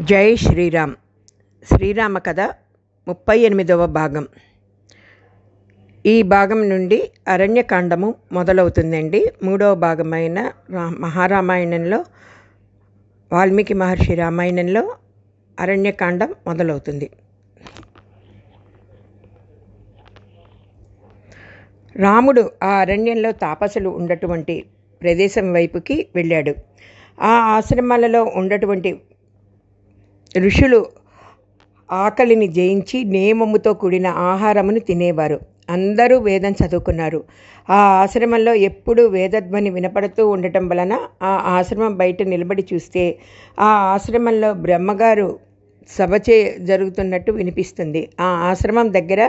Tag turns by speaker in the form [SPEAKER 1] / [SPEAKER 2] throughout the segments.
[SPEAKER 1] జై శ్రీరామ్. శ్రీరామ కథ ముప్పై ఎనిమిదవ భాగం. ఈ భాగం నుండి అరణ్యకాండము మొదలవుతుందండి. మూడవ భాగమైన రా మహారామాయణంలో వాల్మీకి మహర్షి రామాయణంలో అరణ్యకాండం మొదలవుతుంది. రాముడు ఆ అరణ్యంలో తాపసులు ఉన్నటువంటి ప్రదేశం వైపుకి వెళ్ళాడు. ఆ ఆశ్రమాలలో ఉన్నటువంటి ఋషులు ఆకలిని జయించి నియమముతో కూడిన ఆహారమును తినేవారు. అందరూ వేదం చదువుకున్నారు. ఆ ఆశ్రమంలో ఎప్పుడూ వేదధ్వని వినపడుతూ ఉండటం వలన ఆ ఆశ్రమం బయట నిలబడి చూస్తే ఆ ఆశ్రమంలో బ్రహ్మగారు సభ చే జరుగుతున్నట్టు వినిపిస్తుంది. ఆ ఆశ్రమం దగ్గర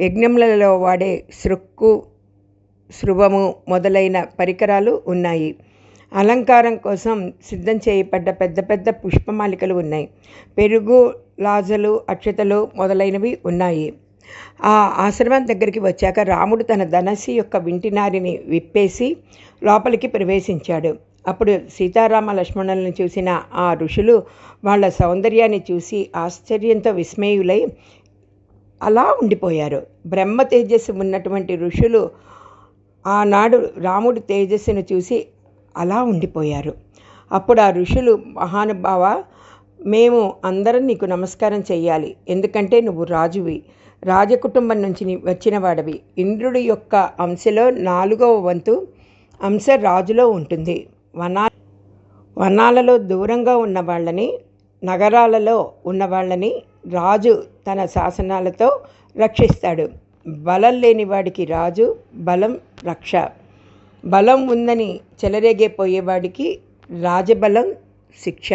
[SPEAKER 1] యజ్ఞములలో వాడే సృక్కు శృవము మొదలైన పరికరాలు ఉన్నాయి. అలంకారం కోసం సిద్ధం చేయబడ్డ పెద్ద పెద్ద పుష్పమాలికలు ఉన్నాయి. పెరుగు లాజలు అక్షతలు మొదలైనవి ఉన్నాయి. ఆ ఆశ్రమం దగ్గరికి వచ్చాక రాముడు తన ధనస్సు యొక్క వింటినారిని విప్పేసి లోపలికి ప్రవేశించాడు. అప్పుడు సీతారామ లక్ష్మణులను చూసిన ఆ ఋషులు వాళ్ళ సౌందర్యాన్ని చూసి ఆశ్చర్యంతో విస్మయులై అలా ఉండిపోయారు. బ్రహ్మ తేజస్సు ఉన్నటువంటి ఋషులు ఆనాడు రాముడి తేజస్సును చూసి అలా ఉండిపోయారు. అప్పుడు ఆ ఋషులు మహానుభావ మేము అందరం నీకు నమస్కారం చేయాలి ఎందుకంటే నువ్వు రాజువి. రాజకుటుంబం నుంచి వచ్చిన వాడివి ఇంద్రుడి యొక్క అంశలో నాలుగవ వంతు అంశ రాజులో ఉంటుంది. వనా వనాలలో దూరంగా ఉన్న వాళ్ళని నగరాలలో ఉన్న వాళ్ళని రాజు తన శాసనాలతో రక్షిస్తాడు. బలం లేని వాడికి రాజు బలం రక్ష. బలం ఉందని చెలరేగిపోయేవాడికి రాజబలం శిక్ష.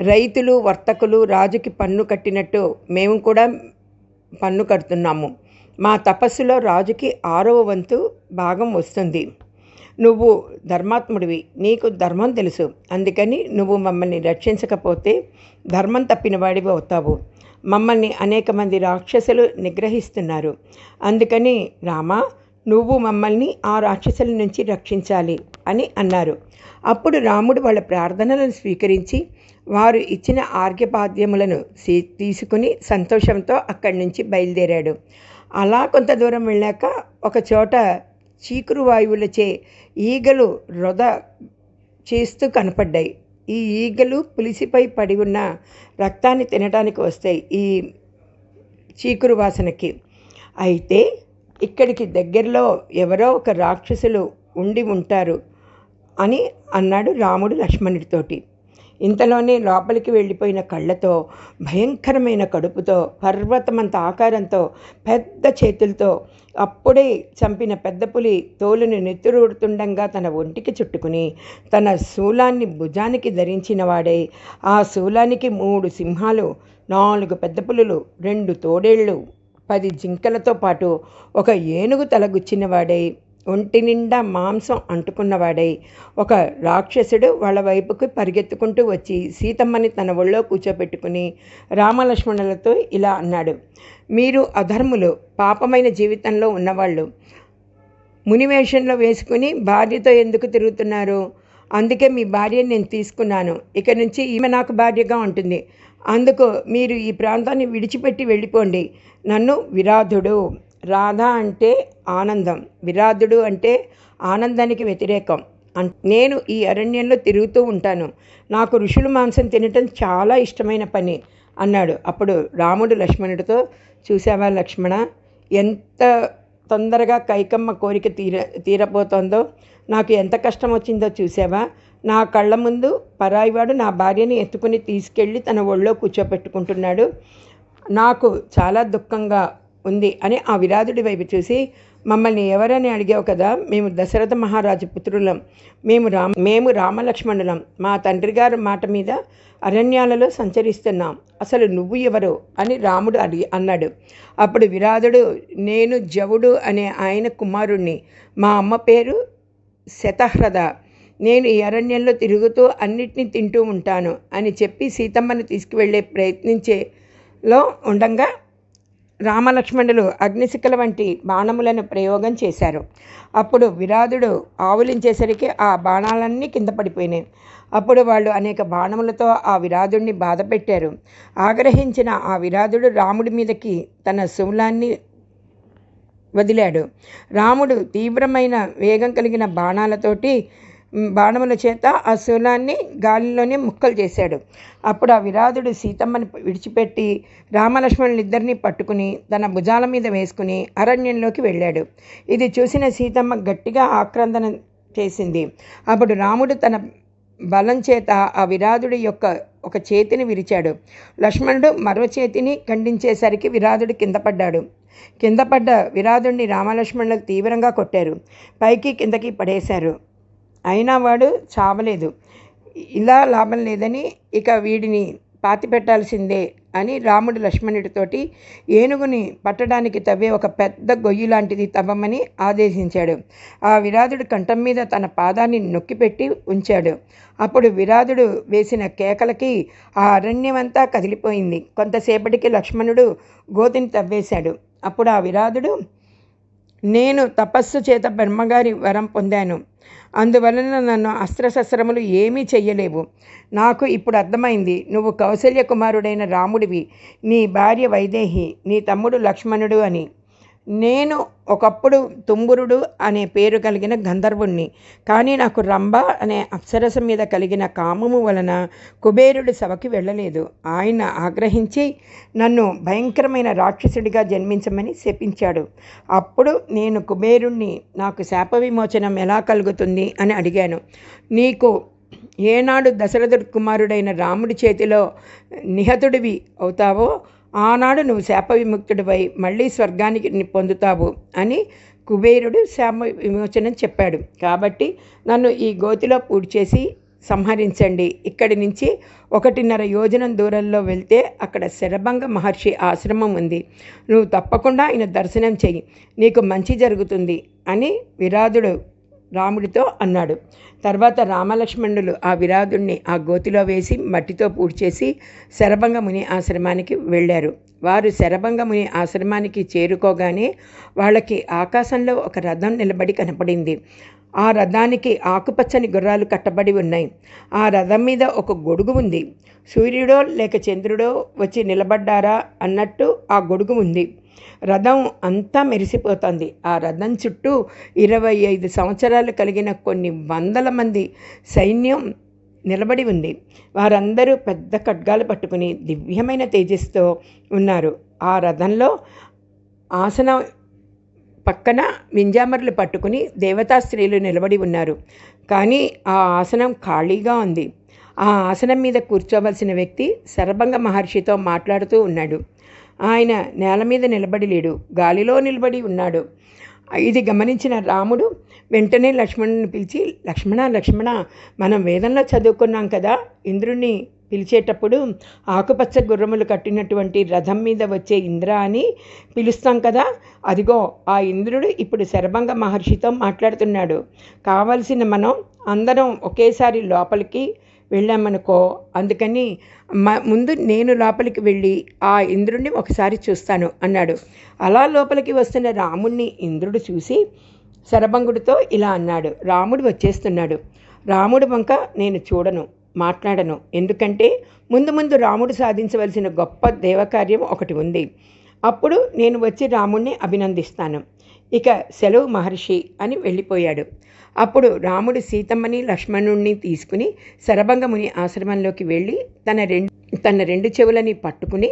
[SPEAKER 1] రైతులు వర్తకులు రాజుకి పన్ను కట్టినట్టు మేము కూడా పన్ను కడుతున్నాము. మా తపస్సులో రాజుకి ఆరవ వంతు భాగం వస్తుంది. నువ్వు ధర్మాత్ముడివి నీకు ధర్మం తెలుసు. అందుకని నువ్వు మమ్మల్ని రక్షించకపోతే ధర్మం తప్పిన వాడివి అవుతావు. మమ్మల్ని అనేక మంది రాక్షసులు నిగ్రహిస్తున్నారు. అందుకని రామా నువ్వు మమ్మల్ని ఆ రాక్షసుల నుంచి రక్షించాలి అని అన్నారు. అప్పుడు రాముడు వాళ్ళ ప్రార్థనలను స్వీకరించి వారు ఇచ్చిన ఆర్ఘ్యపాద్యములను తీసుకుని సంతోషంతో అక్కడి నుంచి బయలుదేరాడు. అలా కొంత దూరం వెళ్ళాక ఒక చోట చీకురు వాయువులచే ఈగలు రొద చేస్తూ కనపడ్డాయి. ఈ ఈగలు పులిసిపై పడి ఉన్న రక్తాన్ని తినడానికి వస్తాయి ఈ చీకురు వాసనకి. అయితే ఇక్కడికి దగ్గరలో ఎవరో ఒక రాక్షసులు ఉండి ఉంటారు అని అన్నాడు రాముడు లక్ష్మణుడితోటి. ఇంతలోనే లోపలికి వెళ్ళిపోయిన కళ్ళతో భయంకరమైన కడుపుతో పర్వతమంత ఆకారంతో పెద్ద చేతులతో అప్పుడే చంపిన పెద్ద పులి తోలుని నెత్తురుడుతుండగా తన ఒంటికి చుట్టుకుని తన శూలాన్ని భుజానికి ధరించినవాడే ఆ శూలానికి మూడు సింహాలు నాలుగు పెద్ద పులులు రెండు తోడేళ్ళు పది జింకలతో పాటు ఒక ఏనుగు తలగుచ్చినవాడై ఒంటి నిండా మాంసం అంటుకున్నవాడై ఒక రాక్షసుడు వాళ్ళ వైపుకి పరిగెత్తుకుంటూ వచ్చి సీతమ్మని తన ఒళ్ళో కూర్చోబెట్టుకుని రామలక్ష్మణులతో ఇలా అన్నాడు మీరు అధర్ములు పాపమైన జీవితంలో ఉన్నవాళ్ళు మునివేషంలో వేసుకుని భార్యతో ఎందుకు తిరుగుతున్నారు? అందుకే మీ భార్యని నేను తీసుకున్నాను. ఇక నుంచి ఈమె నాకు భార్యగా ఉంటుంది. అందుకు మీరు ఈ ప్రాంతాన్ని విడిచిపెట్టి వెళ్ళిపోండి. నన్ను విరాధుడు. రాధ అంటే ఆనందం. విరాధుడు అంటే ఆనందానికి వ్యతిరేకం. నేను ఈ అరణ్యంలో తిరుగుతూ ఉంటాను. నాకు ఋషులు మాంసం తినటం చాలా ఇష్టమైన పని అన్నాడు. అప్పుడు రాముడు లక్ష్మణుడితో చూసావా లక్ష్మణ ఎంత తొందరగా కైకమ్మ కోరిక తీర తీరబోతోందో నాకు ఎంత కష్టం వచ్చిందో చూసావా నా కళ్ళ ముందు పరాయివాడు నా భార్యని ఎత్తుకుని తీసుకెళ్ళి తన ఒళ్ళో కూర్చోపెట్టుకుంటున్నాడు. నాకు చాలా దుఃఖంగా ఉంది అని ఆ విరాధుడి వైపు చూసి మమ్మల్ని ఎవరని అడిగావు కదా? మేము దశరథ మహారాజు పుత్రులం. మేము రామ మేము రామలక్ష్మణులం. మా తండ్రి గారి మాట మీద అరణ్యాలలో సంచరిస్తున్నాం. అసలు నువ్వు ఎవరు? అని రాముడు అడిగి అన్నాడు. అప్పుడు విరాధుడు నేను జవుడు అనే ఆయన కుమారుణ్ణి. మా అమ్మ పేరు శతహ్రద. నేను ఈ అరణ్యంలో తిరుగుతూ అన్నిటినీ తింటూ ఉంటాను అని చెప్పి సీతమ్మని తీసుకువెళ్ళే ప్రయత్నించేలో ఉండగా రామలక్ష్మణులు అగ్నిశిఖల వంటి బాణములను ప్రయోగం చేశారు. అప్పుడు విరాధుడు ఆవులించేసరికి ఆ బాణాలన్నీ కింద పడిపోయినాయి. అప్పుడు వాళ్ళు అనేక బాణములతో ఆ విరాధుడిని బాధ పెట్టారు ఆగ్రహించిన ఆ విరాధుడు రాముడి మీదకి తన శూలాన్ని వదిలాడు. రాముడు తీవ్రమైన వేగం కలిగిన బాణాలతోటి బాణముల చేత ఆ శూలాన్ని గాలిలోనే ముక్కలు చేశాడు. అప్పుడు ఆ విరాధుడు సీతమ్మని విడిచిపెట్టి రామలక్ష్మణులిద్దరినీ పట్టుకుని తన భుజాల మీద వేసుకుని అరణ్యంలోకి వెళ్ళాడు. ఇది చూసిన సీతమ్మ గట్టిగా ఆక్రందన చేసింది. అప్పుడు రాముడు తన బలం చేత ఆ విరాధుడి యొక్క ఒక చేతిని విరిచాడు. లక్ష్మణుడు మరో చేతిని ఖండించేసరికి విరాధుడు కింద పడ్డాడు. కింద పడ్డ విరాధుడిని రామలక్ష్మణులకు తీవ్రంగా కొట్టారు. పైకి కిందకి పడేశారు. అయినా వాడు చావలేదు. ఇలా లాభం లేదని ఇక వీడిని పాతి పెట్టాల్సిందే అని రాముడు లక్ష్మణుడితోటి ఏనుగుని పట్టడానికి తవ్వే ఒక పెద్ద గొయ్యి లాంటిది తవ్వమని ఆదేశించాడు. ఆ విరాధుడు కంఠం మీద తన పాదాన్ని నొక్కిపెట్టి ఉంచాడు. అప్పుడు విరాధుడు వేసిన కేకలకి ఆ అరణ్యమంతా కదిలిపోయింది. కొంతసేపటికి లక్ష్మణుడు గోతిని తవ్వేశాడు. అప్పుడు ఆ విరాధుడు నేను తపస్సు చేత బ్రహ్మగారి వరం పొందాను. అందువలన నన్ను అస్త్రశస్త్రములు ఏమీ చెయ్యలేవు. నాకు ఇప్పుడు అర్థమైంది నువ్వు కౌశల్య కుమారుడైన రాముడివి నీ భార్య వైదేహి నీ తమ్ముడు లక్ష్మణుడు అని. నేను ఒకప్పుడు తుంబురుడు అనే పేరు కలిగిన గంధర్వుణ్ణి. కానీ నాకు రంభ అనే అప్సరస మీద కలిగిన కామము వలన కుబేరుడి సభకి వెళ్ళలేదు. ఆయన ఆగ్రహించి నన్ను భయంకరమైన రాక్షసుడిగా జన్మించమని శపించాడు. అప్పుడు నేను కుబేరుణ్ణి నాకు శాప విమోచనం ఎలా కలుగుతుంది అని అడిగాను. నీకు ఏనాడు దశరథుడి కుమారుడైన రాముడి చేతిలో నిహతుడివి అవుతావో ఆనాడు నువ్వు శాప విముక్తుడివై మళ్ళీ స్వర్గానికి పొందుతావు అని కుబేరుడు శాప విమోచనం చెప్పాడు. కాబట్టి నన్ను ఈ గోతిలో పూడ్చేసి సంహరించండి. ఇక్కడి నుంచి ఒకటిన్నర యోజనం దూరంలో వెళ్తే అక్కడ శరభంగ మహర్షి ఆశ్రమం ఉంది. నువ్వు తప్పకుండా ఆయన దర్శనం చెయ్యి. నీకు మంచి జరుగుతుంది అని విరాధుడు రాముడితో అన్నాడు. తర్వాత రామలక్ష్మణులు ఆ విరాధుణ్ణి ఆ గోతిలో వేసి మట్టితో పూడ్చేసి శరభంగ ముని ఆశ్రమానికి వెళ్ళారు. వారు శరభంగముని ఆశ్రమానికి చేరుకోగానే వాళ్ళకి ఆకాశంలో ఒక రథం నిలబడి కనపడింది. ఆ రథానికి ఆకుపచ్చని గుర్రాలు కట్టబడి ఉన్నాయి. ఆ రథం మీద ఒక గొడుగు ఉంది. సూర్యుడో లేక చంద్రుడో వచ్చి నిలబడ్డారా అన్నట్టు ఆ గొడుగు ఉంది. రథం అంతా మెరిసిపోతుంది. ఆ రథం చుట్టూ ఇరవై ఐదు సంవత్సరాలు కలిగిన కొన్ని వందల మంది సైన్యం నిలబడి ఉంది. వారందరూ పెద్ద ఖడ్గాలు పట్టుకుని దివ్యమైన తేజస్తో ఉన్నారు. ఆ రథంలో ఆసనం పక్కన వింజామరులు పట్టుకుని దేవతా స్త్రీలు నిలబడి ఉన్నారు. కానీ ఆ ఆసనం ఖాళీగా ఉంది. ఆ ఆసనం మీద కూర్చోవలసిన వ్యక్తి శరభంగ మహర్షితో మాట్లాడుతూ ఉన్నాడు. ఆయన నేల మీద నిలబడి లేడు గాలిలో నిలబడి ఉన్నాడు. ఇది గమనించిన రాముడు వెంటనే లక్ష్మణుని పిలిచి లక్ష్మణ లక్ష్మణ మనం వేదంలో చదువుకున్నాం కదా ఇంద్రుణ్ణి పిలిచేటప్పుడు ఆకుపచ్చ గుర్రములు కట్టినటువంటి రథం మీద వచ్చే ఇంద్ర అని పిలుస్తాం కదా అదిగో ఆ ఇంద్రుడు ఇప్పుడు శరభంగ మహర్షితో మాట్లాడుతున్నాడు. కావలసిన మనం అందరం ఒకేసారి లోపలికి వెళ్ళామనుకో అందుకని ముందు నేను లోపలికి వెళ్ళి ఆ ఇంద్రుడిని ఒకసారి చూస్తాను అన్నాడు. అలా లోపలికి వస్తున్న రాముణ్ణి ఇంద్రుడు చూసి శరభంగుడితో ఇలా అన్నాడు. రాముడు వచ్చేస్తున్నాడు. రాముడు వంక నేను చూడను మాట్లాడను. ఎందుకంటే ముందు ముందు రాముడు సాధించవలసిన గొప్ప దేవకార్యం ఒకటి ఉంది. అప్పుడు నేను వచ్చి రాముణ్ణి అభినందిస్తాను. ఇక సెలవు మహర్షి అని వెళ్ళిపోయాడు. అప్పుడు రాముడు సీతమ్మని లక్ష్మణుణ్ణి తీసుకుని శరభంగముని ఆశ్రమంలోకి వెళ్ళి తన రెండు తన రెండు చెవులని పట్టుకుని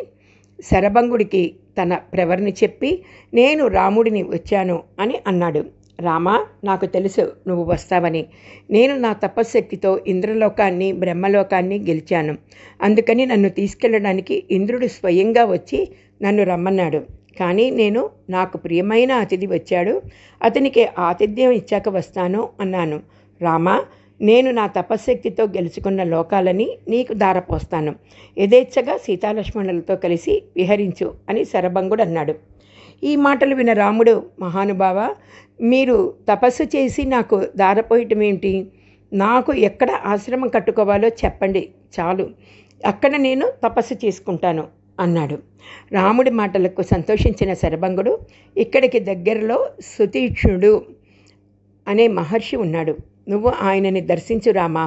[SPEAKER 1] శరభంగుడికి తన ప్రవర్ని చెప్పి నేను రాముడిని వచ్చాను అని అన్నాడు. రామా నాకు తెలుసు నువ్వు వస్తావని. నేను నా తపశ్శక్తితో ఇంద్రలోకాన్ని బ్రహ్మలోకాన్ని గెలిచాను. అందుకని నన్ను తీసుకెళ్ళడానికి ఇంద్రుడు స్వయంగా వచ్చి నన్ను రమ్మన్నాడు. కానీ నేను నాకు ప్రియమైన అతిథి వచ్చాడు. అతనికి ఆతిథ్యం ఇచ్చాక వస్తాను అన్నాను. రామా నేను నా తపశ్శక్తితో గెలుచుకున్న లోకాలని నీకు దారపోస్తాను యథేచ్ఛగా సీతాలక్ష్మణులతో కలిసి విహరించు అని శరభంగుడు అన్నాడు. ఈ మాటలు విన రాముడు మహానుభావ మీరు తపస్సు చేసి నాకు దారపోయటం ఏమిటి నాకు ఎక్కడ ఆశ్రమం కట్టుకోవాలో చెప్పండి. చాలు. అక్కడ నేను తపస్సు చేసుకుంటాను. అన్నాడు. రాముడి మాటలకు సంతోషించిన శరభంగుడు ఇక్కడికి దగ్గరలో సుతీక్షుడు అనే మహర్షి ఉన్నాడు. నువ్వు ఆయనని దర్శించు రామా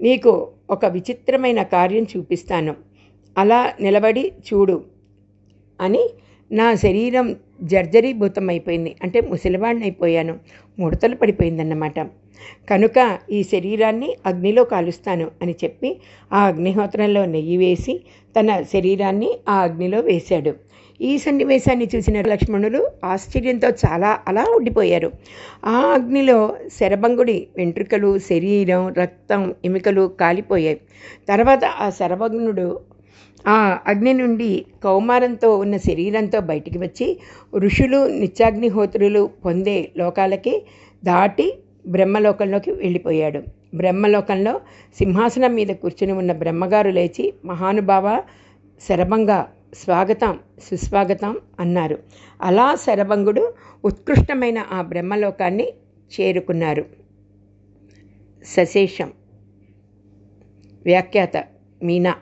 [SPEAKER 1] నీకు ఒక విచిత్రమైన కార్యం చూపిస్తాను. అలా నిలబడి చూడు అని నా శరీరం జర్జరీభూతమైపోయింది. అంటే ముసలివాడిని అయిపోయాను ముడతలు పడిపోయిందన్నమాట. కనుక ఈ శరీరాన్ని అగ్నిలో కాలుస్తాను అని చెప్పి ఆ అగ్నిహోత్రంలో నెయ్యి వేసి తన శరీరాన్ని ఆ అగ్నిలో వేశాడు. ఈ సన్నివేశాన్ని చూసిన లక్ష్మణులు ఆశ్చర్యంతో చాలా అలా ఉండిపోయారు. ఆ అగ్నిలో శరభంగుడి వెంట్రుకలు శరీరం రక్తం ఎముకలు కాలిపోయాయి. తర్వాత ఆ శరభగ్నుడు ఆ అగ్ని నుండి కౌమారంతో ఉన్న శరీరంతో బయటికి వచ్చి ఋషులు నిత్యాగ్నిహోత్రులు పొందే లోకాలకి దాటి బ్రహ్మలోకంలోకి వెళ్ళిపోయాడు. బ్రహ్మలోకంలో సింహాసనం మీద కూర్చుని ఉన్న బ్రహ్మగారు లేచి మహానుభావ శరభంగా స్వాగతం సుస్వాగతం అన్నారు. అలా శరభంగుడు ఉత్కృష్టమైన ఆ బ్రహ్మలోకాన్ని చేరుకున్నారు. సశేషం. వ్యాఖ్యాత మీనా.